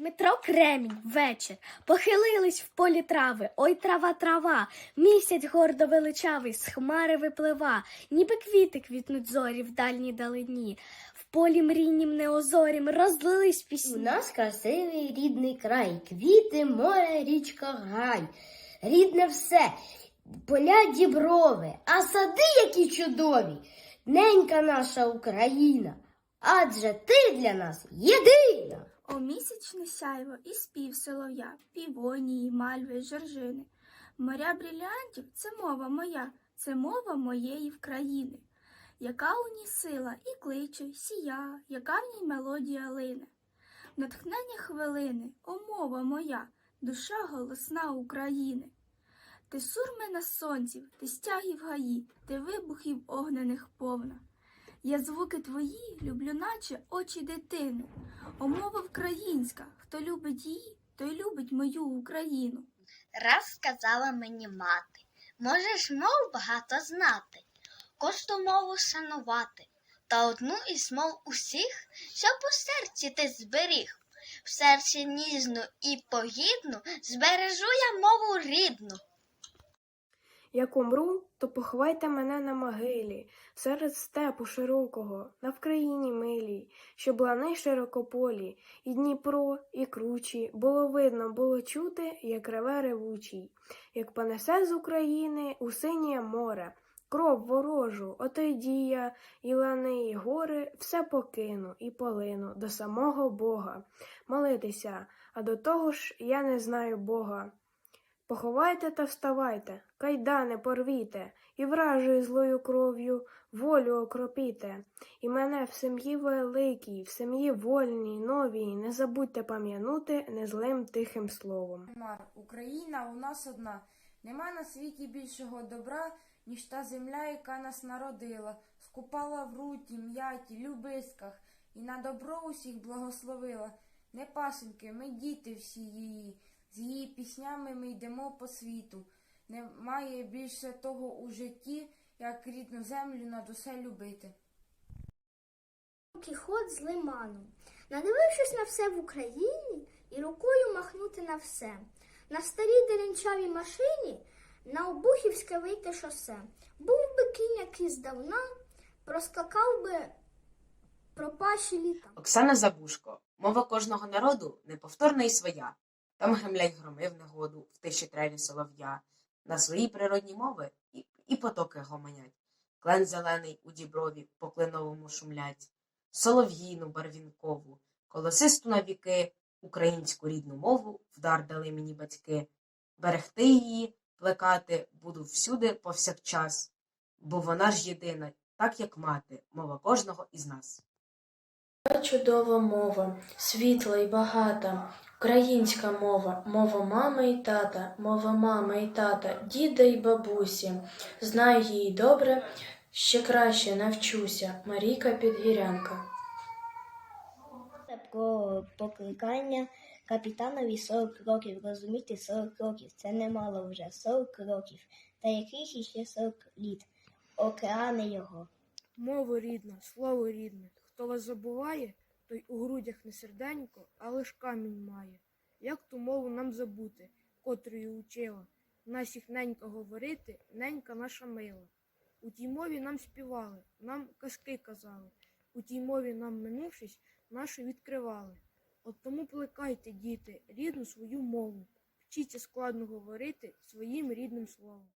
Дмитро Кремінь, вечір. Похилились в полі трави. Ой, трава, трава. Місяць гордо величавий, з хмари виплива, ніби квіти квітнуть зорі в дальній далині. В полі мрійнім неозорім розлились пісні. У нас красивий рідний край, квіти, море, річка, гай. Рідне все, поля діброви, а сади які чудові. Ненька наша Україна, адже ти для нас єдина. О місячне сяйво і спів солов'я, півонії, мальви, жоржини. Моря брилянтів це мова моя, це мова моєї вкраїни. Яка у ній сила і кличе, сія, яка в ній мелодія лине. Натхнення хвилини, о мова моя, душа голосна України. Ти сурми на сонці, ти стягів гаї, ти вибухів огнених повна. Я звуки твої люблю, наче очі дитини. О, мова українська, хто любить її, той любить мою Україну. Раз сказала мені мати, можеш мов багато знати, кожну мову шанувати, та одну із мов усіх, щоб у серці ти зберіг. В серці ніжну і погідну збережу я мову рідну. Як умру, то поховайте мене на могилі, серед степу широкого, на Вкраїні милій, щоб лани широкополі, і Дніпро, і кручі, було видно, було чути, як реве ревучий, як понесе з України у синє море, кров ворожу, ото дія, і лани, і гори, все покину і полину до самого Бога, молитися, а до того ж я не знаю Бога. Поховайте та вставайте, кайдани порвіте, і вражою злою кров'ю волю окропіте, і мене в сім'ї великій, в сім'ї вольній, новій, не забудьте пам'янути незлим тихим словом. Україна у нас одна. Нема на світі більшого добра, ніж та земля, яка нас народила, скупала в руті, м'яті, любисках, і на добро усіх благословила. Не пасеньки, ми діти всі її, з її піснями ми йдемо по світу. Немає більше того у житті, як рідну землю над усе любити. Кіхот з лиманом, надивившись на все в Україні і рукою махнути на все. На старій деренчавій машині на Обухівське вийти шосе. Був би кінь який здавна, проскакав би пропащі літа. Оксана Забушко. Мова кожного народу неповторна і своя. Там гремлять громи в негоду, в тиші трелі солов'я. На свої природні мови і, і потоки гомонять. Клен зелений у діброві по клиновому шумлять. Солов'їну барвінкову, колосисту на віки, українську рідну мову вдар дали мені батьки. Берегти її, плекати буду всюди повсякчас, бо вона ж єдина, так як мати, мова кожного із нас. Чудова мова, світла і багата, українська мова, мова мами і тата, мова мами і тата, діда і бабусі. Знаю її добре, ще краще навчуся. Марійка Підгірянка. Про покликання капітанові 40 років. Розуміти 40 років. Це немало вже 40 років. Та яких іще 40 літ. Океани його. Мову рідна, слово рідне. Хто вас забуває, той у грудях не серденько, а лиш камінь має. Як ту мову нам забути, котрою учила? Нас їх ненька говорити, ненька наша мила. У тій мові нам співали, нам казки казали, у тій мові нам минувшись, нашу відкривали. От тому плекайте, діти, рідну свою мову, вчіться складно говорити своїм рідним словом.